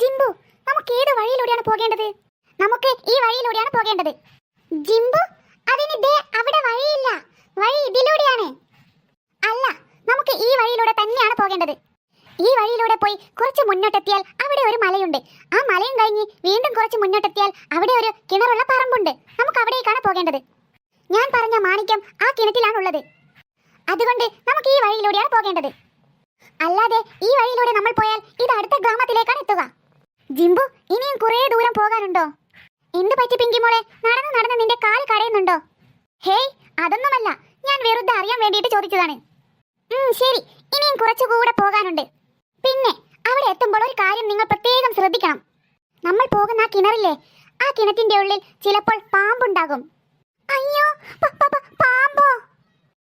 ജിംബു നമുക്ക് ഏത് വഴിയിലൂടെയാണ് പോകേണ്ടത്? നമുക്ക് ഈ വഴിയിലൂടെയാണ് പോകേണ്ടത്. ജിംബു അതിന് ദേ അവിടെ വഴിയില്ല. വഴി ഇതിലൂടെയാണ്. അല്ല നമുക്ക് ഈ വഴിയിലൂടെ തന്നെയാണ് പോകേണ്ടത്. ഈ വഴിയിലൂടെ പോയി കുറച്ച് മുന്നോട്ടെത്തിയാൽ അവിടെ ഒരു മലയുണ്ട്. ആ മലയും കഴിഞ്ഞ് വീണ്ടും കുറച്ച് മുന്നോട്ടെത്തിയാൽ അവിടെ ഒരു കിണറുള്ള പറമ്പുണ്ട്. നമുക്ക് അവിടേക്കാണ് പോകേണ്ടത്. ഞാൻ പറഞ്ഞ മാണിക്യം ആ കിണറ്റിലാണുള്ളത്. അതുകൊണ്ട് നമുക്ക് ഈ വഴിയിലൂടെയാണ് പോകേണ്ടത്. അല്ലാതെ ഈ വഴിയിലൂടെ നമ്മൾ പോയാൽ ഇത് അടുത്ത ഗ്രാമത്തിലേക്കാണ് എത്തുക. ജിംബു ഇനിയും കുറേ ദൂരം പോകാനുണ്ടോ? എന്ത് പറ്റി പിങ്കി മോളെ? നടന്ന് നടന്ന് നിന്റെ കാൽ കടയുന്നുണ്ടോ ഹേയ് അതൊന്നുമല്ല. ഞാൻ വെറുതെ അറിയാൻ വേണ്ടിയിട്ട് ചോദിച്ചതാണ്. ശരി. ഇനിയും കുറച്ചുകൂടെ പോകാനുണ്ട്. പിന്നെ അവിടെ എത്തുമ്പോൾ ഒരു കാര്യം നിങ്ങൾ പ്രത്യേകം ശ്രദ്ധിക്കണം. നമ്മൾ പോകുന്ന ആ കിണറില്ലേ? ആ കിണറ്റിന്റെ ഉള്ളിൽ ചിലപ്പോൾ പാമ്പുണ്ടാകും. അയ്യോ പാമ്പോ?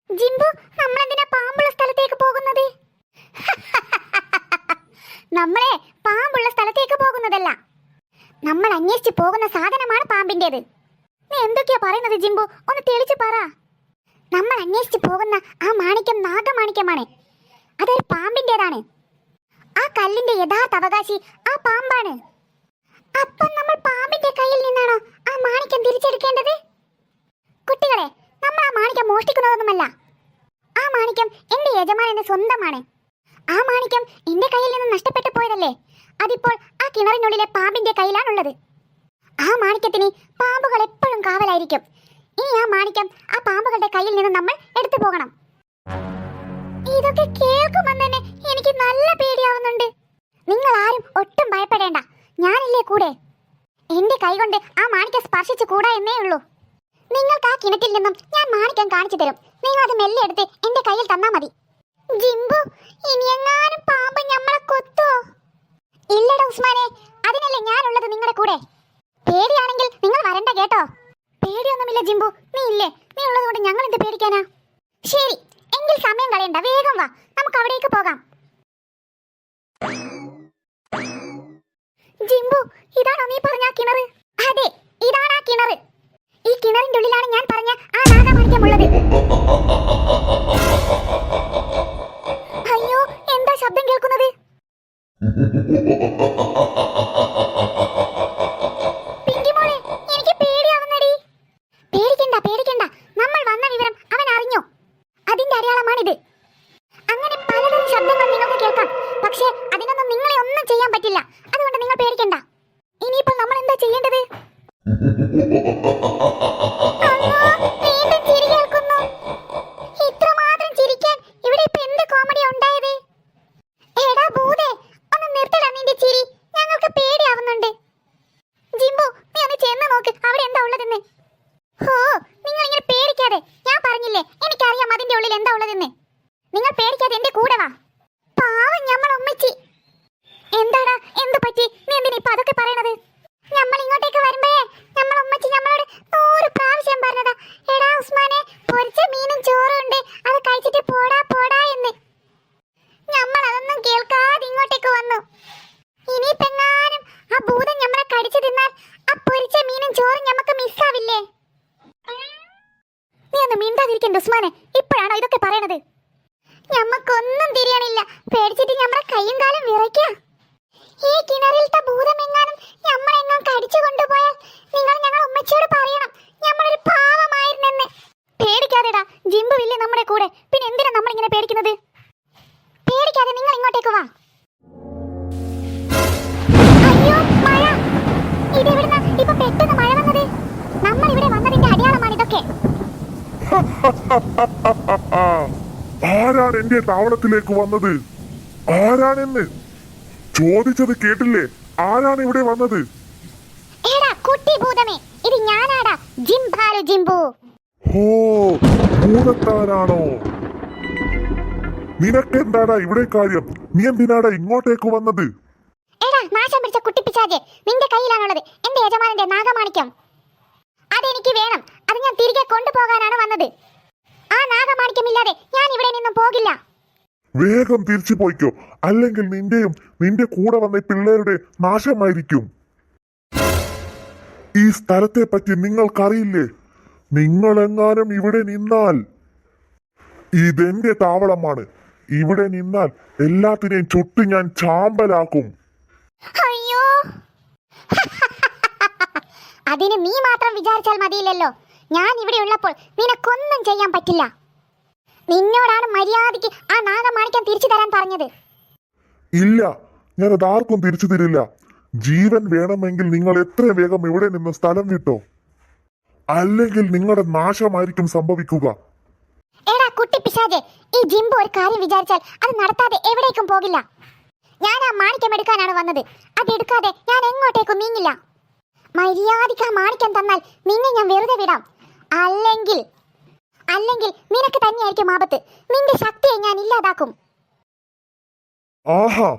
ജിംബു നമ്മൾ എന്തിനാ പാമ്പുള്ള സ്ഥലത്തേക്ക് പോകുന്നത്? നമ്മളെ പോകുന്നതല്ല. നമ്മൾ അന്വേഷിച്ച് പോകുന്ന സാധനമാണ് പാമ്പിന്റേത് നീ എന്തൊക്കെയാ പറയുന്നത് ജിംബു? ഒന്ന് തെളിച്ചു പറ. നമ്മൾ അന്വേഷിച്ച് പോകുന്ന ആ മാണിക്യം നാഗമാണിക്യമാണ്. അതൊരു പാമ്പിന്റേതാണ് ആ കല്ലിന്റെ യഥാർത്ഥ അവകാശി ആ പാമ്പാണ്. അപ്പം നമ്മൾ പാമ്പിന്റെ കയ്യിൽ നിന്നാണോ ആ മാണിക്യം തിരിച്ചെടുക്കേണ്ടത്? കുട്ടികളെ നമ്മൾ ആ മാണിക്യം മോഷ്ടിക്കുന്നതൊന്നുമല്ല. ആ മാണിക്യം എന്റെ യജമാനന്റെ സ്വന്തമാണ്. ആ മാണിക്യം എന്റെ കയ്യിൽ നിന്ന് നഷ്ടപ്പെട്ടു പോയതല്ലേ? അതിപ്പോൾ കിണറിനുള്ളിലെ പാമ്പിന്റെ കയ്യിലാണുള്ളത്. ആ മാണിക്യത്തിന് പാമ്പുകൾ എപ്പോഴും കാവലായിരിക്കും. ഇനി ആ മാണിക്യം ആ പാമ്പുകളുടെ കയ്യിൽ നിന്ന് നമ്മൾ എടുത്തു പോകണം. ഇതൊക്കെ കേൾക്കുമ്പോൾ തന്നെ എനിക്ക് നല്ല പേടിയാവുന്നുണ്ട്. നിങ്ങൾ ആരും ഒട്ടും ഭയപ്പെടേണ്ട. ഞാനില്ലേ കൂടെ? എന്റെ കൈകൊണ്ട് ആ മാണിക്യം സ്പർശിച്ചു കൂടാ എന്നേ ഉള്ളൂ. നിങ്ങൾക്ക് ആ കിണറ്റിൽ നിന്നും ഞാൻ മാണിക്യം കാണിച്ചു തരും. നിങ്ങൾ അത് മെല്ലെ എടുത്ത് എന്റെ കയ്യിൽ തന്നാ മതി. ജിംബു ഇനി എങ്ങാനും പാമ്പ് ഞമ്മളെ കൊത്തുവോ ഇല്ലടാ ഉസ്മാനെ അതിനല്ലേ ഞാനുള്ളത് നിങ്ങളുടെ കൂടെ പേടിയാണെങ്കിൽ നിങ്ങൾ വരണ്ട കേട്ടോ പേടിയൊന്നുമില്ല ജിംബു നീ ഇല്ലേ നീ ഉള്ളത് കൊണ്ട് ഞങ്ങൾ എന്ത് പേടിക്കാനാ? ശരി എങ്കിൽ സമയം കളയണ്ട. വേഗം വാ. നമുക്ക് അവിടേക്ക് പോകാം. ജിംബു ഇതാണോ നീ പറഞ്ഞ കിണർ അതെ ഇതാണ് ആ കിണർ ഈ കിണറിന്റെ ഉള്ളിലാണ് ഞാൻ പറഞ്ഞ ആ നാഗമാണിക്യമുള്ളത് അയ്യോ എന്താ ശബ്ദം കേൾക്കുന്നത് പിങ്കി മോളെ എനിക്ക് പേടിയാവുന്നടി പേടിക്കണ്ട പേടിക്കണ്ട നമ്മൾ വന്ന വിവരം അവൻ അറിഞ്ഞു അതിന്റെ അടയാളമാണിത് അങ്ങനെ പലതരം ശബ്ദങ്ങൾ നിങ്ങൾക്ക് കേൾക്കാം പക്ഷേ അതിനൊന്നും നിങ്ങളെ ഒന്നും ചെയ്യാൻ പറ്റില്ല അതുകൊണ്ട് നിങ്ങൾ പേടിക്കണ്ട ഇനിയിപ്പോൾ നമ്മൾ എന്താ ചെയ്യേണ്ടത് അമ്മോ, വീണ്ടും ചിരി കേൾക്കുന്നു ഇത്രമാത്രം ചിരിക്കാൻ ഇവിടെ ഇപ്പൊ എന്ത് കോമഡിയാ ഉണ്ടായത് എടാ ഭൂതേ ഒന്ന് നിർത്തടാ നിന്റെ ചിരി ഞങ്ങൾക്ക് പേടിയാവുന്നുണ്ട് ജിംബു നീ ഒന്ന് ചെന്ന് നോക്ക് അവിടെ എന്താ ഉള്ളതെന്ന് ഹോ നിങ്ങൾ ഇങ്ങനെ പേടിക്കാതെ ഞാൻ പറഞ്ഞില്ലേ എനിക്കറിയാം അതിന്റെ ഉള്ളിൽ എന്താ ഉള്ളതെന്ന് നിങ്ങൾ പേടിക്കാതെ എന്റെ കൂടെ വാ പാവം ഞമ്മൾ ഉമ്മച്ചി എന്താടാ എന്ത് പറ്റി നീ എന്തിനാ ഇപ്പൊ അതൊക്കെ പറയണത് നമ്മൾ ഇങ്ങോട്ടേക്ക് വരുമ്പോഴേ നമ്മൾ ഉമ്മച്ചി നമ്മളോട് നൂറ് പ്രാവശ്യം പറഞ്ഞതാ എടാ ഉസ്മാനെ പൊരിച്ച മീനും ചോറും ഉണ്ട് അത് കഴിച്ചിട്ട് പോടാ പോടാ എന്ന് നമ്മൾ അതൊന്നും കേൾക്കാതെ ഇങ്ങോട്ടേക്ക് വന്നു ഇനിയിപ്പെങ്ങാനും ആ ഭൂതം നമ്മളെ കടിച്ചു തിന്നാൽ ആ പൊരിച്ച മീനും ചോറും നമുക്ക് മിസ്സാവില്ലേ നീ ഒന്ന് മിണ്ടാതിരിക്കണ്ട ഉസ്മാനെ. ഇപ്പോഴാണോ ഇതൊക്കെ പറയണത്? ഞമ്മക്കൊന്നും തിരിയണില്ല. പേടിച്ചിട്ട് ഞമ്മടെ കൈയും കാലം വിറയ്ക്കാം. ഈ കിണറിലത്തെ ഭൂതമെങ്ങാനും ഞമ്മളെങ്ങാൻ കടിച്ചു കൊണ്ടുപോയാൽ നിങ്ങൾ ഞങ്ങൾ ഉമ്മച്ചിയോട് പറയണം. ഞമ്മളൊരു പാവമായിരുന്നെന്ന്. പേടിക്കാതെടാ ജിംബു ഇല്ലേ നമ്മുടെ കൂടെ. പിന്നെ എന്തിനാ നമ്മളിങ്ങനെ പേടിക്കുന്നത്? പേടിക്കാതെ നിങ്ങൾ ഇങ്ങോട്ടേക്ക് വാ. അയ്യോ മഴ. ഇതെവിടുന്നാ ഇപ്പൊ പെട്ടെന്ന് മഴ വന്നത്? നമ്മൾ ഇവിടെ വന്നതിന്റെ അടയാളമാണ് ഇതൊക്കെ. ആരാണ് എന്റെ താവളത്തിലേക്ക് വന്നത്? ആരാണെന്ന്? ചോദിച്ചത് കേട്ടില്ലേ? ആരാണ് ഇവിടെ വന്നത്? എടാ കുട്ടി ഭൂതമേ ഇത് ഞാനാടാ ജിംബാലു ജിംബു. ഹോ ഭൂതത്താനാണോ നിനക്കെന്താടാ ഇവിടെ കാര്യം? നീ എന്തിനാടാ ഇങ്ങോട്ടേക്ക് വന്നത്? എടാ നാശം പിടിച്ച കുട്ടി കുട്ടിപ്പിച്ചാജെ നിന്റെ കയ്യിലാണുള്ളത്. യജമാനന്റെ നാഗമാണിക്യം. അതെനിക്ക് വേണം. അത് ഞാൻ തിരികെ കൊണ്ടുപോകാനാണ് വന്നത്. ആ നാഗമാണിക്യമില്ലാതെ ഞാൻ ഇവിടെ നിന്നും പോകില്ല. വേഗം തിരിച്ചു പോയിക്കോ. അല്ലെങ്കിൽ നിന്റെയും നിന്റെ കൂടെ വന്ന പിള്ളേരുടെ നാശമായിരിക്കും. ഈ സ്ഥലത്തെ പറ്റി നിങ്ങൾക്കറിയില്ലേ? നിങ്ങളെങ്ങാനും ഇവിടെ നിന്നാൽ ഇതെന്റെ താവളമാണ്. ഇവിടെ നിന്നാൽ എല്ലാത്തിനെയും ചുട്ട് ഞാൻ ചാമ്പലാക്കും. അയ്യോ. അതിന് നീ മാത്രം വിചാരിച്ചാൽ മതിയില്ലല്ലോ. ഞാൻ ഇവിടെ ഉള്ളപ്പോൾ നിനക്കൊന്നും ചെയ്യാൻ പറ്റില്ല. നിന്നോടാണ് മര്യാദയ്ക്ക് ആ നാഗമാണിക്യം തിരിച്ചു തരാൻ പറഞ്ഞത്. ഇല്ല ഞാൻ അത് ആർക്കും തിരിച്ചു തരില്ല. ജീവൻ വേണമെങ്കിൽ നിങ്ങൾ എത്ര വേഗം ഇവിടെ നിന്ന് സ്ഥലം വിട്ടോ. അല്ലെങ്കിൽ നിങ്ങളുടെ നാശമായിരിക്കും സംഭവിക്കുക. എടാ കുട്ടി പിശാജെ ഈ ജിംബു ഒരു കാര്യം വിചാരിച്ചാൽ അത് നടത്താതെ എവിടേക്കും പോകില്ല. ഞാൻ ആ മാണിക്യം എടുക്കാനാണ് വന്നത്. അത് എടുക്കാതെ ഞാൻ എങ്ങോട്ടേക്കും നീങ്ങില്ല. മര്യാദയ്ക്ക് ആ മാണിക്കം തന്നാൽ നിന്നെ ഞാൻ വെറുതെ വിടാം. അല്ലെങ്കിൽ അല്ലെങ്കിൽ നിനക്ക് തന്നെയായിരിക്കും ആപത്ത്. നിന്റെ ശക്തിയെ ഞാൻ ഇല്ലാതാക്കും. ആഹാ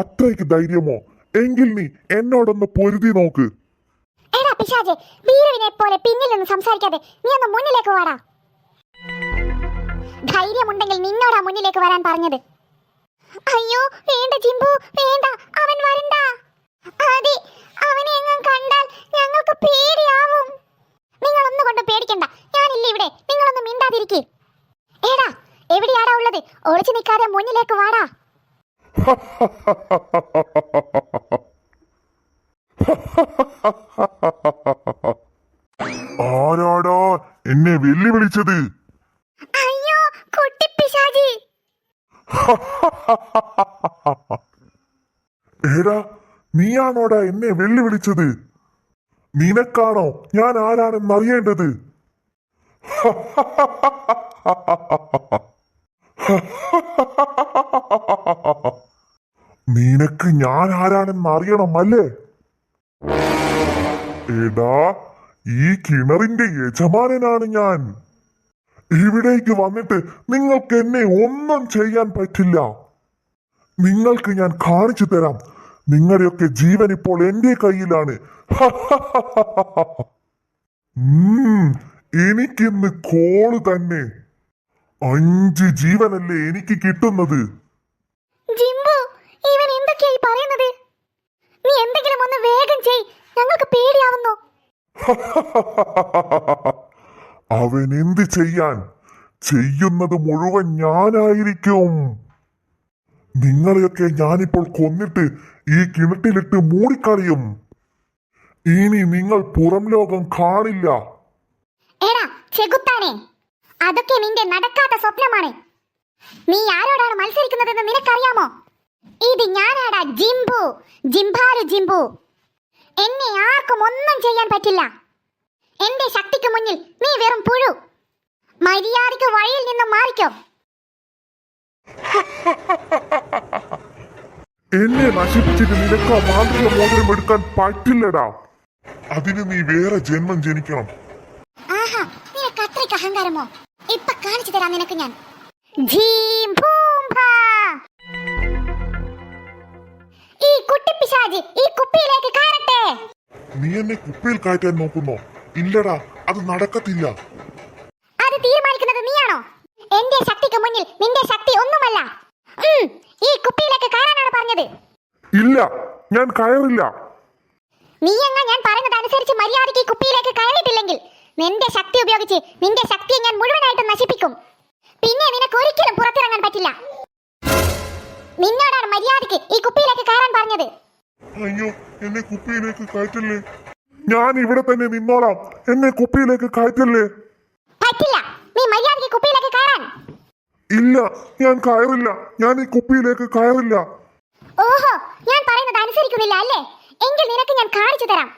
അത്രയ്ക്ക് ധൈര്യമോ? എങ്കിൽ നീ എന്നോടൊന്ന് പൊരുതി നോക്ക്. എടാ പിശാജെ വീരവിനെ പോലെ പിന്നിൽ നിന്ന് സംസാരിക്കാതെ നീ ഒന്ന് മുന്നിലേക്ക് വാടാ. ധൈര്യമുണ്ടെങ്കിൽ നിന്നോടാ മുന്നിലേക്ക് വരാൻ പറഞ്ഞത്. അയ്യോ വേണ്ട ജിംബു വേണ്ട അവൻ വരണ്ട. അതെ അവനെ എങ്ങും കണ്ടാൽ ഞങ്ങൾക്ക് പേടിയാവും. നിങ്ങൾ ഒന്നുകൊണ്ട് പേടിക്കണ്ട. ഞാനില്ല ഇവിടെ. നിങ്ങളൊന്ന് മിണ്ടാതിരിക്കേ. ഏടാ എവിടെയാടാ ഉള്ളത്? ഒളിച്ചു നിൽക്കാതെ മുന്നിലേക്ക് വാടാ. ആരാടാ എന്നെ വെല്ലുവിളിച്ചത്? അയ്യോ കുട്ടി പിശാജി എടാ നീയാണോടാ എന്നെ വെല്ലുവിളിച്ചത്? നിനക്കാണോ ഞാൻ ആരാണെന്ന് അറിയേണ്ടത്? നിനക്ക് ഞാൻ ആരാണെന്ന് അറിയണം അല്ലേ എടാ ഈ കിണറിന്റെ യജമാനനാണ് ഞാൻ. ഇവിടേക്ക് വന്നിട്ട് നിങ്ങൾക്ക് എന്നെ ഒന്നും ചെയ്യാൻ പറ്റില്ല. നിങ്ങൾക്ക് ഞാൻ കാണിച്ചു തരാം. നിങ്ങളുടെയൊക്കെ ജീവൻ ഇപ്പോൾ എന്റെ കയ്യിലാണ് എനിക്കിന്ന് കോൾ തന്നെ അഞ്ച് ജീവനല്ലേ എനിക്ക് കിട്ടുന്നത് ജിംബു ഇവൻ എന്തൊക്കെയായി പറയുന്നത് നീ എന്തെങ്കിലും ഒന്ന് വേഗം ചെയ് ഞങ്ങൾക്ക് പേടിയാവുന്നു അവൻ എന്ത് ചെയ്യാൻ ചെയ്യുന്നത് മുഴുവൻ ഞാനായിരിക്കും നിങ്ങളെയൊക്കെ ഞാനിപ്പോൾ കൊന്നിട്ട് ഈ കിണറ്റിലിട്ട് മൂടിക്കളയും. ഇനി നിങ്ങൾ പുറം ലോകം കാണില്ല. എടാ ചെകുത്താനെ അതൊക്കെ നിന്റെ നടക്കാത്ത സ്വപ്നമാണ്. നീ ആരോടാണ് മത്സരിക്കുന്നതെന്ന് നിനക്കറിയാമോ? ഇത് ഞാനാടാ ജിംബു ജിംബാലു ജിംബു. എന്നെ ആർക്കും ഒന്നും ചെയ്യാൻ പറ്റില്ല. എന്റെ ശക്തിക്ക് മുന്നിൽ നീ വെറും പുഴു. മര്യാദയ്ക്ക് വഴിയിൽ നിന്നും മാറിക്കോ. എന്നെ നശിപ്പിച്ചിട്ട് നിനക്ക് മാന്ത്രിക മോതിരം എടുക്കാൻ പറ്റില്ലടാ. അതിന് നീ വേറെ ജന്മം ജനിക്കണം. ആഹാ നിനക്ക് അത്രയ്ക്ക് അഹങ്കാരമോ? ഇപ്പൊ കാണിച്ചു തരാം നിനക്ക് ഞാൻ. ജീം ഭൂം ഭാ. ഈ കുട്ടിപ്പിശാജ് ഈ കുപ്പിയിലേക്ക് കയറട്ടെ. നീ എന്നെ കുപ്പിയിൽ കയറ്റാൻ നോക്കുന്നോ? ഇല്ലടാ അത് നടക്കത്തില്ല അത് തീരുമാനിക്കുന്നത് നീയാണോ എന്റെ ശക്തിക്ക് മുന്നിൽ നിന്റെ ശക്തി ഒന്നുമല്ല ഉം, ഈ കുപ്പിയിലേക്ക് കയറാനാണ് പറഞ്ഞത് ഇല്ല ഞാൻ കയറില്ല. നീ എങ്ങ ഞാൻ പറയുന്നത് അനുസരിച്ച് മര്യാദയ്ക്ക് ഈ കുപ്പിയിലേക്ക് കയറിയിട്ടില്ലെങ്കിൽ നിന്റെ ശക്തി ഉപയോഗിച്ച് നിന്റെ ശക്തിയെ ഞാൻ മുഴുവനായിട്ട് നശിപ്പിക്കും. പിന്നെ നിനക്ക് ഒരിക്കലും പുറത്തിറങ്ങാൻ പറ്റില്ല. നിന്നോടാണ് മര്യാദയ്ക്ക് ഈ കുപ്പിയിലേക്ക് കയറാൻ പറഞ്ഞത്. അയ്യോ എന്നെ കുപ്പിയിലേക്ക് കയറ്റല്ലേ? ഞാൻ ഇവിടെ തന്നെ നിന്നോളാം. എന്നെ കുപ്പിയിലേക്ക് കയറ്റല്ലേ? പറ്റില്ല നീ മര്യാദയ്ക്ക് കുപ്പിയിലേക്ക് കയറാൻ. ഇല്ല ഞാൻ കയറില്ല. ഞാൻ ഈ കുപ്പിയിലേക്ക് കയറില്ല. അനുസരിക്കുന്നില്ല അല്ലേ? എങ്കിൽ നിനക്ക് ഞാൻ കാണിച്ചു തരാം.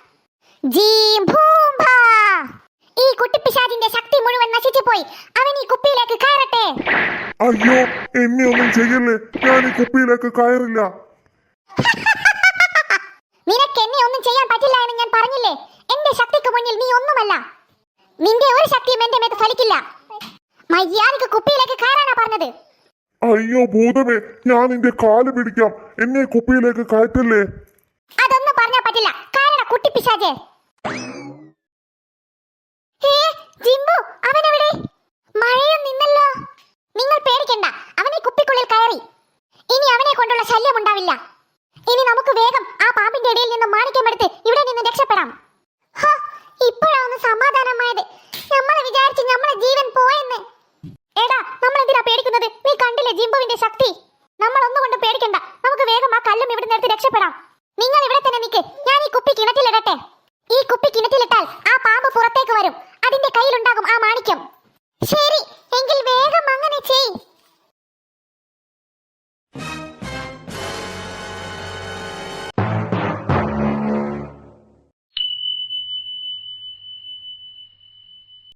ഈ കുട്ടിപ്പിശാചിന്റെ ശക്തി മുഴുവൻ നശിച്ചു പോയി അവൻ ഈ കുപ്പിയിലേക്ക് കയറട്ടെ. അയ്യോ എന്നെ ഒന്നും ചെയ്യല്ലേ? ഞാൻ ഈ കുപ്പിയിലേക്ക് കയറില്ല. നിനക്ക് എന്നെ ഒന്നും ചെയ്യാൻ പറ്റില്ല എന്ന് ഞാൻ പറഞ്ഞില്ലേ? എന്റെ ശക്തിക്ക് മുന്നിൽ നീ ഒന്നുമല്ല. നിന്റെ ഒരു ശക്തിയും എന്റെ മേത്ത് ഫലിക്കില്ല. മര്യാദയ്ക്ക് കുപ്പിയിലേക്ക് കയറാനാ പറഞ്ഞത്. അയ്യോ ഭൂതമേ ഞാൻ നിന്റെ കാൽ പിടിക്കാം. എന്നെ കുപ്പിയിലേക്ക് കയറ്റല്ലേ? അതൊന്നും പറഞ്ഞാ പറ്റില്ല. കാരണം കുട്ടി പിശാചേ നിന്നല്ലോ. നിങ്ങൾ പേടിക്കണ്ട അവനെ കുപ്പിക്കുള്ളിൽ കയറി. ഇനി അവനെ കൊണ്ടുള്ള ശല്യം ഉണ്ടാവില്ല. ഇനി നമുക്ക് വേഗം ആ പാമ്പിന്റെ ഇടയിൽ നിന്ന് രക്ഷപ്പെടാം. ഹ, ഇപ്പോഴാ ഒന്ന് സമാധാനമായത്. നമ്മളെ വിചാരിച്ച് നമ്മളെ ജീവൻ പോയെന്ന്. എടാ നമ്മൾ എന്തിനാ പേടിക്കുന്നത്? നീ കണ്ടില്ലേ ജിംബുവിന്റെ ശക്തി? നമ്മൾ ഒന്നുകൊണ്ട് പേടിക്കണ്ട. നമുക്ക് വേഗം ആ കല്ലും ഇവിടെ നിർത്തി രക്ഷപ്പെടാം. നിങ്ങൾ ഇവിടെ തന്നെ നിൽക്ക് ഞാൻ ഈ കുപ്പി കിണറ്റിലിടട്ടെ. ഈ കുപ്പി കിണറ്റിലിട്ടാൽ ആ പാമ്പ് പുറത്തേക്ക് വരും. അതിന്റെ കയ്യിലുണ്ടാകും ആ മാണിക്യം. ശരി.